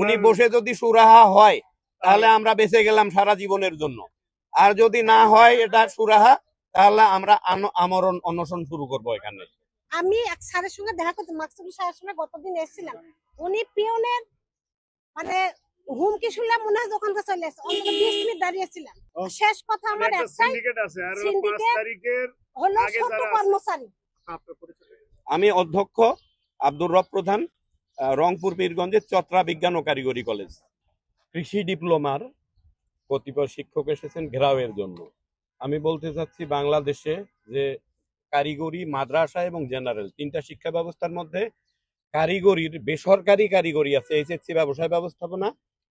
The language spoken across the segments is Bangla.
উনি বসে যদি সুরাহা হয় তাহলে আমরা বেঁচে গেলাম সারা জীবনের জন্য। আর যদি না হয় এটা সুরাহা তাহলে আমরা আমরণ অনশন শুরু করব এখানে। আমি এক স্যারের সঙ্গে দেখা করতে মাকসুদুল স্যারের সঙ্গে গতদিন এসেছিলাম। উনি পিওনের মানে হুমকি শুনলাম মনে হয় দোকানকে চলে এসে অন্তত বিশ মিনিট দাঁড়িয়েছিলাম। শেষ কথা আমার একটা একটাই তারিখের হলো যারা কর্মচারী। আমি অধ্যক্ষ আব্দুর রব প্রধান। রংপুর, পীরগঞ্জের চত্রা বিজ্ঞান ও কারিগরি কলেজ। কৃষি ডিপ্লোমার কতিপয় শিক্ষক এসেছেন ঘেরাওয়ের জন্য। আমি বলতে চাচ্ছি বাংলাদেশে যে কারিগরি, মাদ্রাসা এবং জেনারেল তিনটা শিক্ষা ব্যবস্থার মধ্যে কারিগরির, বেসরকারি কারিগরি আছে এইচএসসি ব্যবসায় ব্যবস্থাপনা,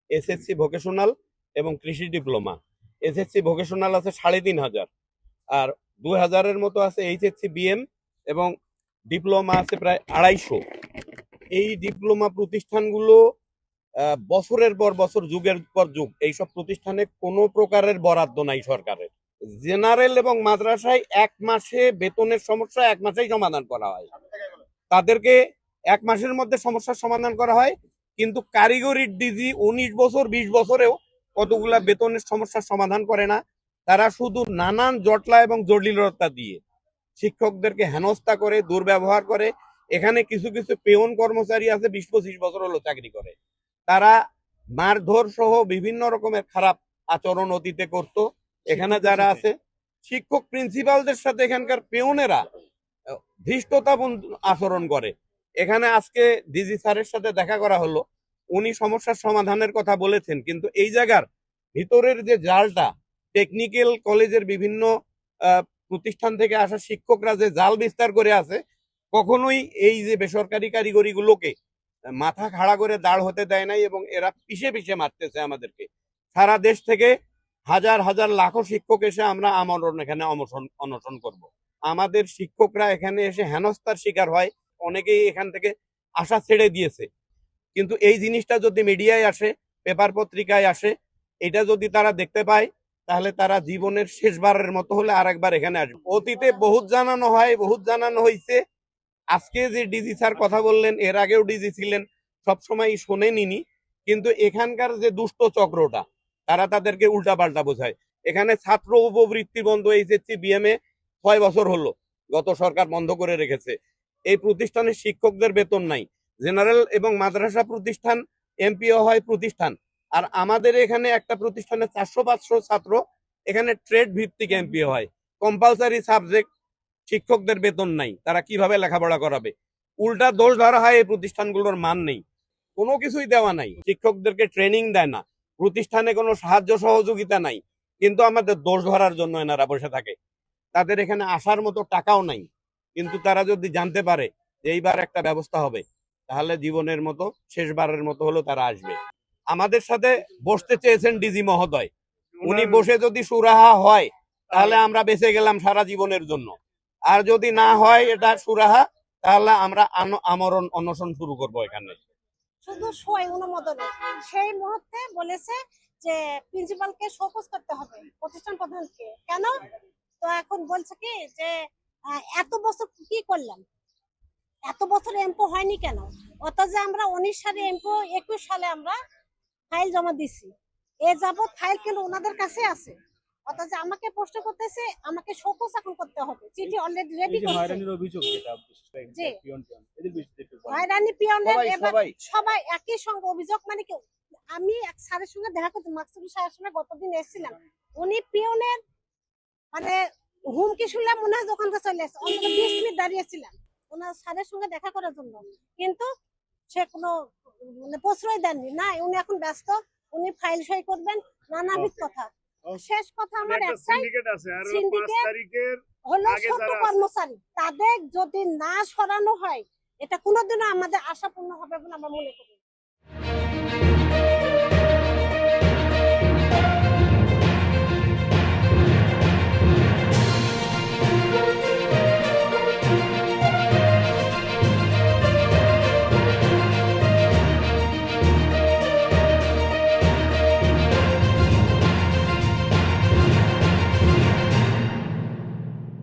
এসএসসি ভোকেশনাল এবং কৃষি ডিপ্লোমা। এসএসসি ভোকেশনাল আছে সাড়ে তিন হাজার। আর দুই হাজারের মতো আছে এইচএসসি, বিএম এবং ডিপ্লোমা আছে প্রায় আড়াইশো। এই ডিপ্লোমা প্রতিষ্ঠানগুলো বছরের পর বছর, যুগের পর যুগ, এইসব প্রতিষ্ঠানে কোনো প্রকারের বরাদ্দ নাই সরকারের। জেনারেল এবং মাদ্রাসায় এক মাসে বেতনের সমস্যা, এক মাসেই সমাধান করা হয়। তাদেরকে এক মাসের মধ্যে সমস্যার সমাধান করা হয়, কিন্তু কারিগরির ডিজি উনিশ বছর, বিশ বছরেও কতগুলা বেতনের সমস্যার সমাধান করে না। তারা শুধু নানান জটলা এবং জটিলতা দিয়ে শিক্ষকদেরকে হেনস্থা করে, দুর্ব্যবহার করে এখানে কিছু কিছু পেয়ন কর্মচারী আছে বিশ পঁচিশ বছর হলো চাকরি করে। তারা মারধর সহ বিভিন্ন রকমের খারাপ আচরণ অতীতে করত। এখানে যারা আছে শিক্ষক প্রিন্সিপালদের সাথে এখানকার পেয়নেরা ধৃষ্টতা আচরণ করে। এখানে আজকে ডিজি স্যারের সাথে দেখা করা হলো। উনি সমস্যার সমাধানের কথা বলেছেন কিন্তু এই জায়গার ভিতরের যে জালটা টেকনিক্যাল কলেজের বিভিন্ন আহ, প্রতিষ্ঠান থেকে আসা শিক্ষকরা যে জাল বিস্তার করে আছে কখনোই এই যে বেসরকারি কারিগরিগুলোকে মাথা খাড়া করে দাঁড় হতে দেয় নাই এবং এরা পিষে পিষে মারতেছে আমাদেরকে। সারা দেশ থেকে হাজার হাজার লাখো শিক্ষক এসে আমরা আমরণ এখানে অনশন অনশন করব। আমাদের শিক্ষকরা এখানে এসে হেনস্থার শিকার হয়, অনেকেই এখান থেকে আশা ছেড়ে দিয়েছে। কিন্তু এই জিনিসটা যদি মিডিয়ায় আসে, পেপার পত্রিকায় আসে, এটা যদি তারা দেখতে পায়, তাহলে তারা জীবনের শেষবারের মতো হলে আরেকবার এখানে আসবে। অতীতে বহুত জানানো হয়, বহুত জানানো হয়েছে আজকে যে ডিজি স্যার কথা বললেন, এর আগেও ডিজি ছিলেন সবসময় শোনেনি কিন্তু এখানকার যে দুষ্ট চক্রটা, তারা তাদেরকে উল্টাপাল্টা বোঝায়। এখানে ছাত্র উপবৃত্তি বন্ধ এইচএসসি বিএমএ ছয় বছর হলো, গত সরকার বন্ধ করে রেখেছে। এই প্রতিষ্ঠানের শিক্ষকদের বেতন নাই। জেনারেল এবং মাদ্রাসা প্রতিষ্ঠান এমপিও হয় প্রতিষ্ঠান। আর আমাদের এখানে একটা প্রতিষ্ঠানে চারশো পাঁচশো ছাত্র, এখানে ট্রেড ভিত্তিক এমপিও হয়। কম্পালসারি সাবজেক্ট শিক্ষকদের বেতন নাই তারা কীভাবে লেখাপড়া করাবে? উল্টা দোষ ধরা হয় এই প্রতিষ্ঠানগুলোর মান নেই। কোনো কিছুই দেওয়া নাই। শিক্ষকদেরকে ট্রেনিং দেয় না। প্রতিষ্ঠানে কোনো সাহায্য সহযোগিতা নাই। কিন্তু আমাদের দোষ ধরার জন্য এনারা বসে থাকে। তাদের এখানে আসার মতো টাকাও নাই। কিন্তু তারা যদি জানতে পারে যে এইবার একটা ব্যবস্থা হবে তাহলে জীবনের মতো শেষবারের মতো হলো তারা আসবে। আমাদের সাথে বসতে চেয়েছেন ডিজি মহোদয়। উনি বসে যদি সুরাহা হয় তাহলে আমরা বেঁচে গেলাম সারা জীবনের জন্য। আর যদি না হয় এটা সুরাহা, তাহলে আমরা আমরণ অনশন শুরু করব এখানে। শুধু সই অনুমোদনে সেই মুহূর্তে বলেছে যে প্রিন্সিপালকে শোকজ করতে হবে, প্রতিষ্ঠান প্রধানকে। কেন? তো এখন বলছে কি যে এত বছর কি করলাম? এত বছর এমপো হয়নি কেন? অথচ আমরা উনিশ সালে এমপো, একুশ সালে আমরা ফাইল জমা দিছি। এ যাবৎ ফাইল কিন্তু ওনাদের কাছে আছে। অথচ আমাকে প্রশ্ন করতেছে আমাকে শোকজ এখন করতে হবে। চিঠি অলরেডি রেডি করছে। হয়রানির অভিযোগ যেটা জি। পিয়ন টিয়ন, এদের বিষয়ে একটু। হয়রানি পিয়নের সবাই এবার সবাই। একই সঙ্গে অভিযোগ মানে কি আমি এক স্যারের সঙ্গে দেখা করতে মাকসুদুল স্যারের সঙ্গে গতদিন এসেছিলাম। উনি পিয়নের মানে হুমকি শুনলাম মনে হয় দোকানকে চলে এসে অন্তত বিশ মিনিট দাঁড়িয়েছিলাম ওনার স্যারের সঙ্গে দেখা করার জন্য। কিন্তু সে কোনো মানে প্রশ্রয় দেননি। না উনি এখন ব্যস্ত উনি ফাইল সই করবেন নানাবিধ কথা. শেষ কথা আমার একটাই হলো ছোট কর্মচারী তাদের যদি না সরানো হয় এটা কোনোদিনও আমাদের আশাপূর্ণ হবে বলে আমরা মনে করি।